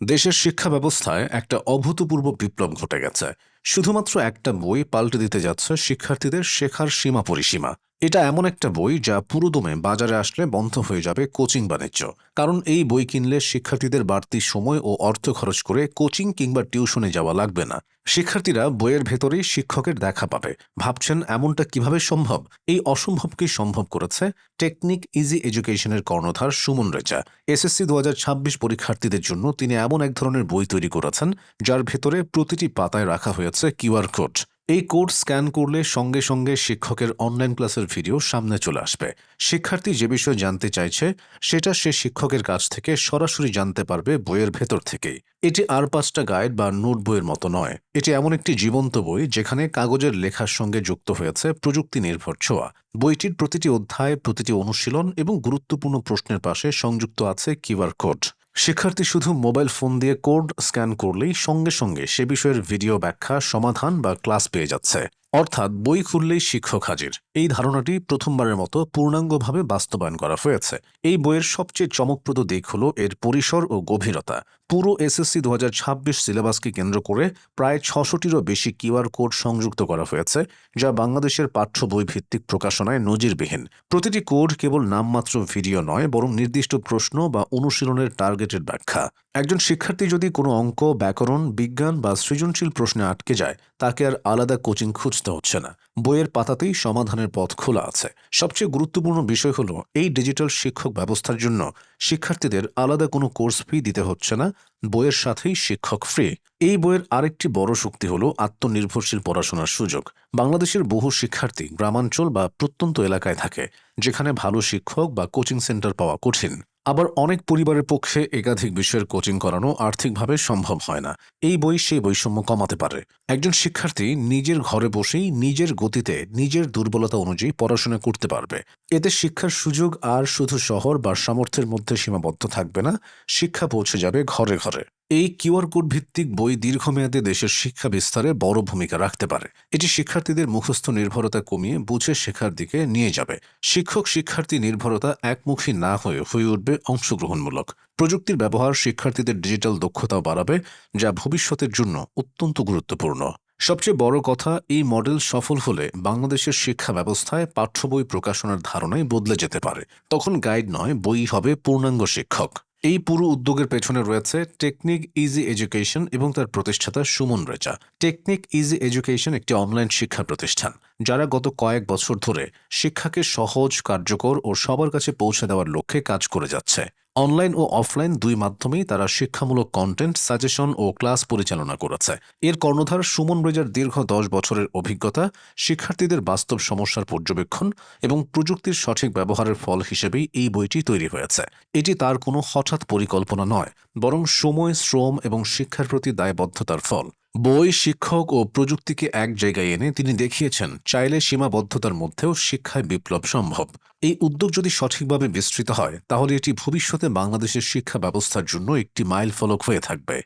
দেশের শিক্ষা ব্যবস্থায় একটা অভূতপূর্ব বিপ্লব ঘটে গেছে। শুধুমাত্র একটা বই পাল্টে দিতে যাচ্ছে শিক্ষার্থীদের শেখার সীমা পরিসীমা। এটা এমন একটা বই যা পুরোদমে বাজারে আসলে বন্ধ হয়ে যাবে কোচিং বাণিজ্য। কারণ এই বই কিনলে শিক্ষার্থীদের বাড়তি সময় ও অর্থ খরচ করে কোচিং কিংবা টিউশনে যাওয়া লাগবে না। শিক্ষার্থীরা বইয়ের ভেতরেই শিক্ষকের দেখা পাবে। ভাবছেন এমনটা কীভাবে সম্ভব? এই অসম্ভবকে সম্ভব করেছে? টেকনিক ইজি এডুকেশনের কর্ণধার সুমন রেজা। এসএসসি দু হাজার ছাব্বিশ পরীক্ষার্থীদের জন্য তিনি এমন এক ধরনের বই তৈরি করেছেন, যার ভেতরে প্রতিটি পাতায় রাখা হয়েছে কিউআর কোড। এই কোড স্ক্যান করলে সঙ্গে সঙ্গে শিক্ষকের অনলাইন ক্লাসের ভিডিও সামনে চলে আসবে। শিক্ষার্থী যে বিষয় জানতে চাইছে, সেটা সে শিক্ষকের কাছ থেকে সরাসরি জানতে পারবে বইয়ের ভেতর থেকেই। এটি আর পাঁচটা গাইড বা নোট বইয়ের মতো নয়। এটি এমন একটি জীবন্ত বই যেখানে কাগজের লেখার সঙ্গে যুক্ত হয়েছে প্রযুক্তি নির্ভর ছোঁয়া। বইটির প্রতিটি অধ্যায়, প্রতিটি অনুশীলন এবং গুরুত্বপূর্ণ প্রশ্নের পাশে সংযুক্ত আছে কিউআর কোড। শিক্ষার্থী শুধু মোবাইল ফোন দিয়ে কোড স্ক্যান করলেই সঙ্গে সঙ্গে সে বিষয়ের ভিডিও ব্যাখ্যা, সমাধান বা ক্লাস পেয়ে যাচ্ছে। অর্থাৎ বই খুললেই শিক্ষক হাজির। এই ধারণাটি প্রথমবারের মতো পূর্ণাঙ্গভাবে বাস্তবায়ন করা হয়েছে। এই বইয়ের সবচেয়ে চমকপ্রদ দিক হল এর পরিসর ও গভীরতা। পুরো এসএসসি দু হাজার ছাব্বিশ সিলেবাসকে কেন্দ্র করে প্রায় ছশোটিরও বেশি কিউআর কোড সংযুক্ত করা হয়েছে, যা বাংলাদেশের পাঠ্য বই ভিত্তিক প্রকাশনায় নজিরবিহীন। প্রতিটি কোড কেবল নামমাত্র ভিডিও নয়, বরং নির্দিষ্ট প্রশ্ন বা অনুশীলনের টার্গেটেড ব্যাখ্যা। একজন শিক্ষার্থী যদি কোনো অঙ্ক, ব্যাকরণ, বিজ্ঞান বা সৃজনশীল প্রশ্নে আটকে যায়, তাকে আর আলাদা কোচিং খুঁজতে হচ্ছে না। বইয়ের পাতাতেই সমাধানের পথ খোলা আছে। সবচেয়ে গুরুত্বপূর্ণ বিষয় হলো, এই ডিজিটাল শিক্ষক ব্যবস্থার জন্য শিক্ষার্থীদের আলাদা কোনো কোর্স ফি দিতে হচ্ছে না, বইয়ের সাথেই শিক্ষক ফ্রি। এই বইয়ের আরেকটি বড় শক্তি হলো আত্মনির্ভরশীল পড়াশোনার সুযোগ। বাংলাদেশের বহু শিক্ষার্থী গ্রামাঞ্চল বা প্রত্যন্ত এলাকায় থাকে, যেখানে ভালো শিক্ষক বা কোচিং সেন্টার পাওয়া কঠিন। আবার অনেক পরিবারের পক্ষে একাধিক বিষয়ের কোচিং করানো আর্থিকভাবে সম্ভব হয় না। এই বই সেই বৈষম্য কমাতে পারে। একজন শিক্ষার্থী নিজের ঘরে বসেই নিজের গতিতে নিজের দুর্বলতা অনুযায়ী পড়াশোনা করতে পারবে। এতে শিক্ষার সুযোগ আর শুধু শহর বা সামর্থ্যের মধ্যে সীমাবদ্ধ থাকবে না, শিক্ষা পৌঁছে যাবে ঘরে ঘরে। এই কিউআর কোড ভিত্তিক বই দীর্ঘমেয়াদে দেশের শিক্ষা বিস্তারে বড় ভূমিকা রাখতে পারে। এটি শিক্ষার্থীদের মুখস্থ নির্ভরতা কমিয়ে বুঝে শেখার দিকে নিয়ে যাবে। শিক্ষক শিক্ষার্থী নির্ভরতা একমুখী না হয়ে হয়ে উঠবে অংশগ্রহণমূলক। প্রযুক্তির ব্যবহার শিক্ষার্থীদের ডিজিটাল দক্ষতাও বাড়াবে, যা ভবিষ্যতের জন্য অত্যন্ত গুরুত্বপূর্ণ। সবচেয়ে বড় কথা, এই মডেল সফল হলে বাংলাদেশের শিক্ষা ব্যবস্থায় পাঠ্য বই প্রকাশনার ধারণাই বদলে যেতে পারে। তখন গাইড নয়, বই হবে পূর্ণাঙ্গ শিক্ষক। এই পুরো উদ্যোগের পেছনে রয়েছে টেকনিক ইজি এডুকেশন এবং তার প্রতিষ্ঠাতা Suman Reza. Technique easy education একটি অনলাইন শিক্ষা প্রতিষ্ঠান, যারা গত কয়েক বছর ধরে শিক্ষাকে সহজ, কার্যকর ও সবার কাছে পৌঁছে দেওয়ার লক্ষ্যে কাজ করে যাচ্ছে। অনলাইন ও অফলাইন দুই মাধ্যমেই তারা শিক্ষামূলক কন্টেন্ট সাজেশন ও ক্লাস পরিচালনা করেছে। এর কর্ণধার সুমন রেজার দীর্ঘ দশ বছরের অভিজ্ঞতা শিক্ষার্থীদের বাস্তব সমস্যার পর্যবেক্ষণ এবং প্রযুক্তির সঠিক ব্যবহারের ফল হিসেবেই এই বইটি তৈরি হয়েছে। এটি তার কোনো হঠাৎ পরিকল্পনা নয়, বরং সময়, শ্রম এবং শিক্ষার প্রতি দায়বদ্ধতার ফল। বই, শিক্ষক ও প্রযুক্তিকে এক জায়গায় এনে তিনি দেখিয়েছেন, চাইলে সীমাবদ্ধতার মধ্যেও শিক্ষায় বিপ্লব সম্ভব। এই উদ্যোগ যদি সঠিকভাবে বিস্তৃত হয়, তাহলে এটি ভবিষ্যতে বাংলাদেশের শিক্ষা ব্যবস্থার জন্য একটি মাইল ফলক হয়ে থাকবে।